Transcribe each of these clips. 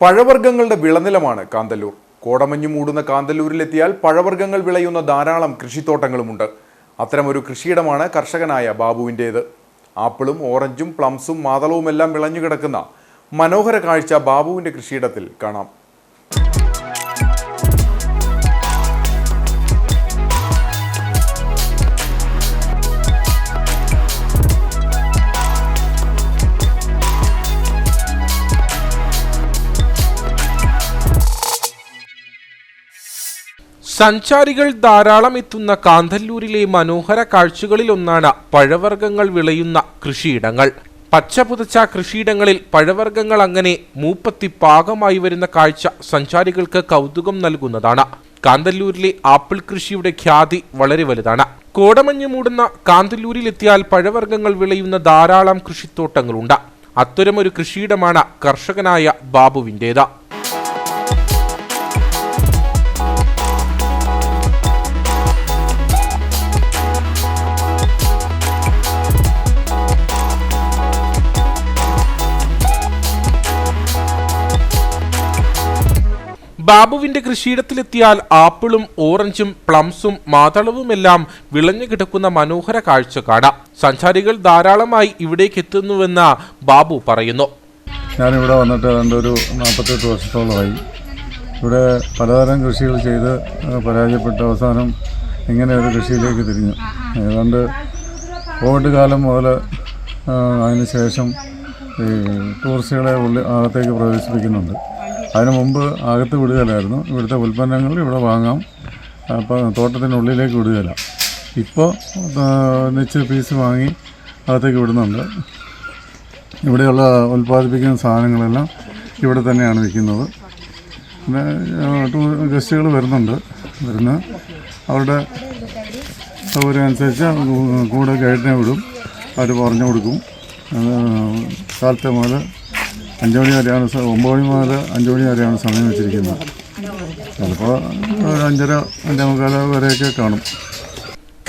പഴവർഗങ്ങളുടെ വിളനിലമാണ് കാന്തല്ലൂർ. കോടമഞ്ഞു മൂടുന്ന കാന്തല്ലൂരിലെത്തിയാൽ പഴവർഗങ്ങൾ വിളയുന്ന ധാരാളം കൃഷിത്തോട്ടങ്ങളുമുണ്ട്. അത്തരമൊരു കൃഷിയിടമാണ് കർഷകനായ ബാബുവിന്റേത്. ആപ്പിളും ഓറഞ്ചും പ്ലംസും മാതളവുമെല്ലാം വിളഞ്ഞു കിടക്കുന്ന മനോഹര കാഴ്ച ബാബുവിന്റെ കൃഷിയിടത്തിൽ കാണാം. സഞ്ചാരികൾ ധാരാളം എത്തുന്ന കാന്തല്ലൂരിലെ മനോഹര കാഴ്ചകളിലൊന്നാണ് പഴവർഗങ്ങൾ വിളയുന്ന കൃഷിയിടങ്ങൾ. പച്ചപുതച്ച കൃഷിയിടങ്ങളിൽ പഴവർഗങ്ങൾ അങ്ങനെ മൂപ്പത്തി പാകമായി വരുന്ന കാഴ്ച സഞ്ചാരികൾക്ക് കൗതുകം നൽകുന്നതാണ്. കാന്തല്ലൂരിലെ ആപ്പിൾ കൃഷിയുടെ ഖ്യാതി വളരെ വലുതാണ്. കോടമഞ്ഞ് മൂടുന്ന കാന്തല്ലൂരിലെത്തിയാൽ പഴവർഗങ്ങൾ വിളയുന്ന ധാരാളം കൃഷിത്തോട്ടങ്ങളുണ്ട്. അത്തരമൊരു കൃഷിയിടമാണ് കർഷകനായ ബാബുവിന്റേത്. ബാബുവിന്റെ കൃഷിയിടത്തിലെത്തിയാൽ ആപ്പിളും ഓറഞ്ചും പ്ലംസും മാതളവുമെല്ലാം വിളഞ്ഞു കിടക്കുന്ന മനോഹര കാഴ്ച കാണാം സഞ്ചാരികൾ ധാരാളമായി ഇവിടേക്ക് എത്തുന്നുവെന്ന് ബാബു പറയുന്നു. ഞാനിവിടെ വന്നിട്ട് ഏതാണ്ട് ഒരു നാൽപ്പത്തെട്ട് വർഷത്തോളമായി. ഇവിടെ പലതരം കൃഷികൾ ചെയ്ത് പരാജയപ്പെട്ട അവസാനം ഇങ്ങനെ ഒരു കൃഷിയിലേക്ക് തിരിഞ്ഞു. ഏതാണ്ട് കോവിഡ് കാലം മുതൽ അതിനുശേഷം അതിന് ശേഷം ഈ ടൂറിസ്റ്റുകളെ ഉള്ളിൽ അകത്തേക്ക് പ്രവേശിപ്പിക്കുന്നുണ്ട്. അതിനു മുമ്പ് അകത്ത് വിടുകയില്ലായിരുന്നു. ഇവിടുത്തെ ഉൽപ്പന്നങ്ങൾ ഇവിടെ വാങ്ങാം. അപ്പോൾ തോട്ടത്തിനുള്ളിലേക്ക് വിടുകയില്ല. ഇപ്പോൾ നിശ്ചിത പീസ് വാങ്ങി അകത്തേക്ക് വിടുന്നുണ്ട്. ഇവിടെയുള്ള ഉൽപ്പാദിപ്പിക്കുന്ന സാധനങ്ങളെല്ലാം ഇവിടെ തന്നെയാണ് വിൽക്കുന്നത്. പിന്നെ ഗസ്റ്റുകൾ വരുന്നുണ്ട്. വരുന്ന അവരുടെ സൗകര്യം അനുസരിച്ച് കൂടെ ഗൈഡിനെ വിടും. അവർ പറഞ്ഞു കൊടുക്കും. കാലത്തെ മുതൽ അഞ്ച് മണി വരെയാണ് ഒമ്പത് മണി മുതൽ അഞ്ച് മണി വരെയാണ് സമയം വെച്ചിരിക്കുന്നത്. ചിലപ്പോൾ അഞ്ചര അഞ്ചേ മുക്കാൽ വരെയൊക്കെ കാണും.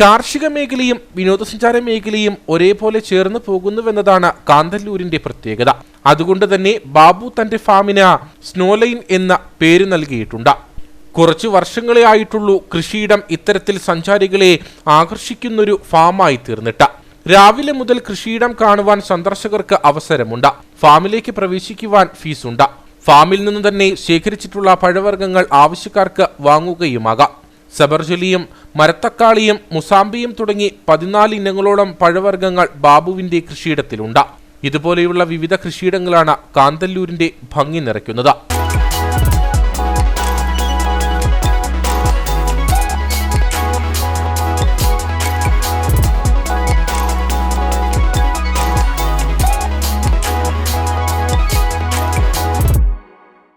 കാർഷിക മേഖലയും വിനോദസഞ്ചാര മേഖലയും ഒരേപോലെ ചേർന്ന് പോകുന്നുവെന്നതാണ് കാന്തല്ലൂരിന്റെ പ്രത്യേകത. അതുകൊണ്ട് തന്നെ ബാബു തന്റെ ഫാമിന് സ്നോലൈൻ എന്ന പേര് നൽകിയിട്ടുണ്ട്. കുറച്ചു വർഷങ്ങളെ ആയിട്ടുള്ളൂ കൃഷിയിടം ഇത്തരത്തിൽ സഞ്ചാരികളെ ആകർഷിക്കുന്നൊരു ഫാമായി തീർന്നിട്ട്. രാവിലെ മുതൽ കൃഷിയിടം കാണുവാൻ സന്ദർശകർക്ക് അവസരമുണ്ട്. ഫാമിലേക്ക് പ്രവേശിക്കുവാൻ ഫീസുണ്ട്. ഫാമിൽ നിന്ന് തന്നെ ശേഖരിച്ചിട്ടുള്ള പഴവർഗങ്ങൾ ആവശ്യക്കാർക്ക് വാങ്ങുകയുമാകാം. സബർജലിയും മരത്തക്കാളിയും മുസാമ്പിയും തുടങ്ങി പതിനാല് ഇനങ്ങളോളം പഴവർഗങ്ങൾ ബാബുവിന്റെ കൃഷിയിടത്തിലുണ്ട്. ഇതുപോലെയുള്ള വിവിധ കൃഷിയിടങ്ങളാണ് കാന്തല്ലൂരിന്റെ ഭംഗി നിറയ്ക്കുന്നത്.